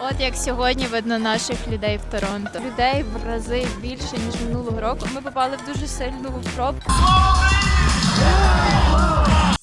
От як сьогодні видно наших людей в Торонто. Людей в рази більше ніж минулого року. Ми попали в дуже сильну пробку.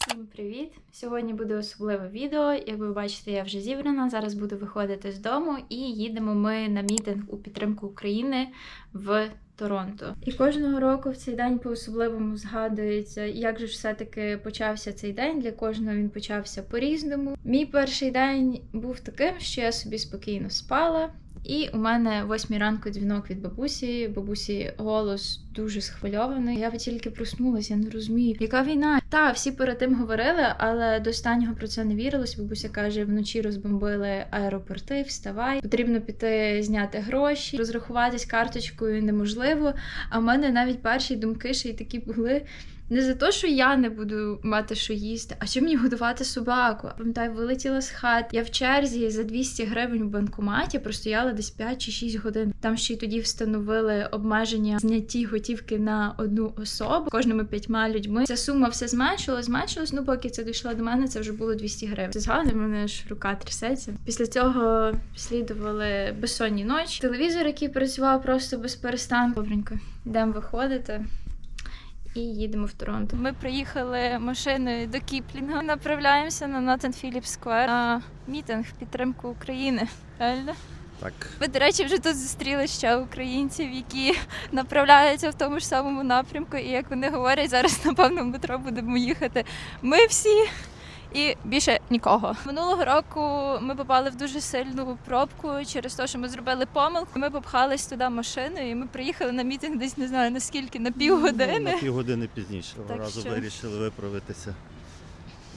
Всім привіт! Сьогодні буде особливе відео. Як ви бачите, я вже зібрана. Зараз буду виходити з дому і їдемо ми на мітинг у підтримку України в Торонто. І кожного року в цей день по-особливому згадується, як же ж все-таки почався цей день. Для кожного він почався по-різному. Мій перший день був таким, що я собі спокійно спала. І у мене восьмій ранку дзвінок від бабусі. Бабусі голос дуже схвильований. Я тільки проснулася, я не розумію, яка війна. Та всі перед тим говорили, але до останнього про це не вірилось. Бабуся каже: вночі розбомбили аеропорти, вставай. Потрібно піти зняти гроші, розрахуватись карточкою неможливо. А в мене навіть перші думки ще й такі були. Не за те, що я не буду мати що їсти, а чим мені годувати собаку. Пам'ятаю, вилетіла з хат. Я в черзі за 200 гривень в банкоматі простояла десь 5 чи 6 годин. Там ще й тоді встановили обмеження знятті готівки на одну особу кожними п'ятьма людьми. Ця сума все зменшилась, зменшилась. Ну, поки це дійшло до мене, це вже було 200 гривень. Це згадую, в мене ж рука трясеться. Після цього слідували безсонні ночі. Телевізор, який працював просто без перестанку. Добренько, йдемо виходити і їдемо в Торонто. Ми приїхали машиною до Кіплінга. Направляємося на Натан Філіп Сквер на мітинг в підтримку України. Правильно? Так, Ви, до речі, вже тут зустріли ще українців, які направляються в тому ж самому напрямку. І як вони говорять, зараз напевно в метро будемо їхати. Ми всі. І більше нікого минулого року ми попали в дуже сильну пробку через те, що ми зробили помилку. Ми попхались туди машиною. і Ми приїхали на мітинг десь не знаю наскільки на півгодини. на півгодини пізніше. Так разу що? вирішили виправитися,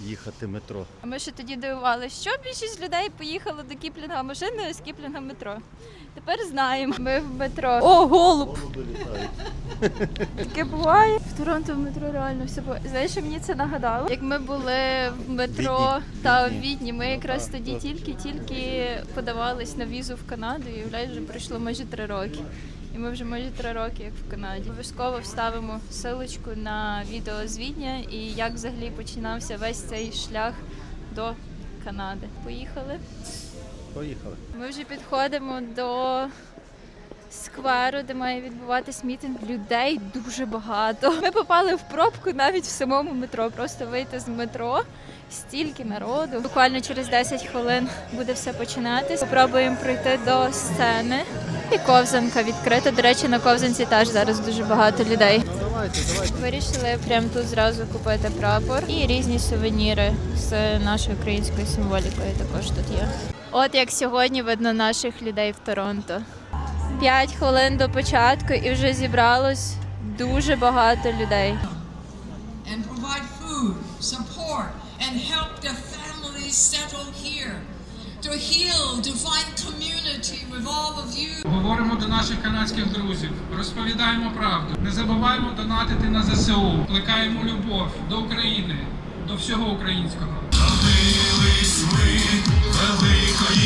їхати метро. А ми ще тоді дивувалися, що більшість людей поїхало до Кіплінга машиною з Кіплінга метро. Тепер знаємо. Ми в метро. О, голуб! Таке буває. В Торонто в метро реально все буває. Знаєш, що мені це нагадало? Як ми були в метро Відні. та в Відні. Ми якраз тоді тільки-тільки подавались на візу в Канаду, і вже пройшло майже три роки. І ми вже майже три роки, як в Канаді. Обов'язково вставимо силочку на відео з Відня і як взагалі починався весь цей шлях до Канади. Поїхали. Поїхали. Ми вже підходимо до скверу, де має відбуватись мітинг. Людей дуже багато. Ми попали в пробку навіть в самому метро. Просто вийти з метро. Стільки народу. Буквально через 10 хвилин буде все починатись. Попробуємо пройти до сцени. І ковзанка відкрита. До речі, на ковзанці теж зараз дуже багато людей. Давайте, давайте. Вирішили прямо тут зразу купити прапор і різні сувеніри з нашою українською символікою також тут є. От як сьогодні видно наших людей в Торонто. П'ять хвилин до початку і вже зібралось дуже багато людей. and provide food, support, and help the families settle here. To heal, to find community with all of you. Говоримо до наших канадських друзів, розповідаємо правду, не забуваємо донатити на ЗСУ, плекаємо любов до України, до всього українського. Добились ми великої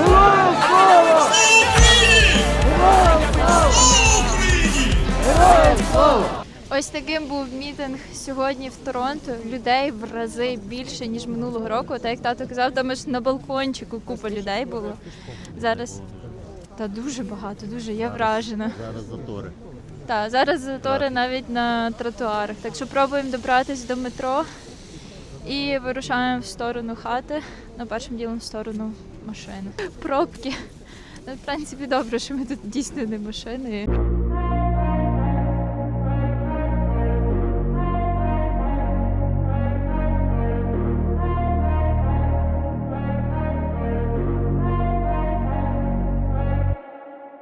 Таким був мітинг сьогодні в Торонто. Людей в рази більше ніж минулого року. Та як тато казав, там аж на балкончику купа людей було. Зараз та дуже багато, дуже я вражена. Зараз затори. Так, зараз затори навіть на тротуарах. Так що пробуємо добратися до метро і вирушаємо в сторону хати, ну, першим ділом в сторону машини. Пробки. Ну, в принципі, добре, що ми тут дійсно не машиною.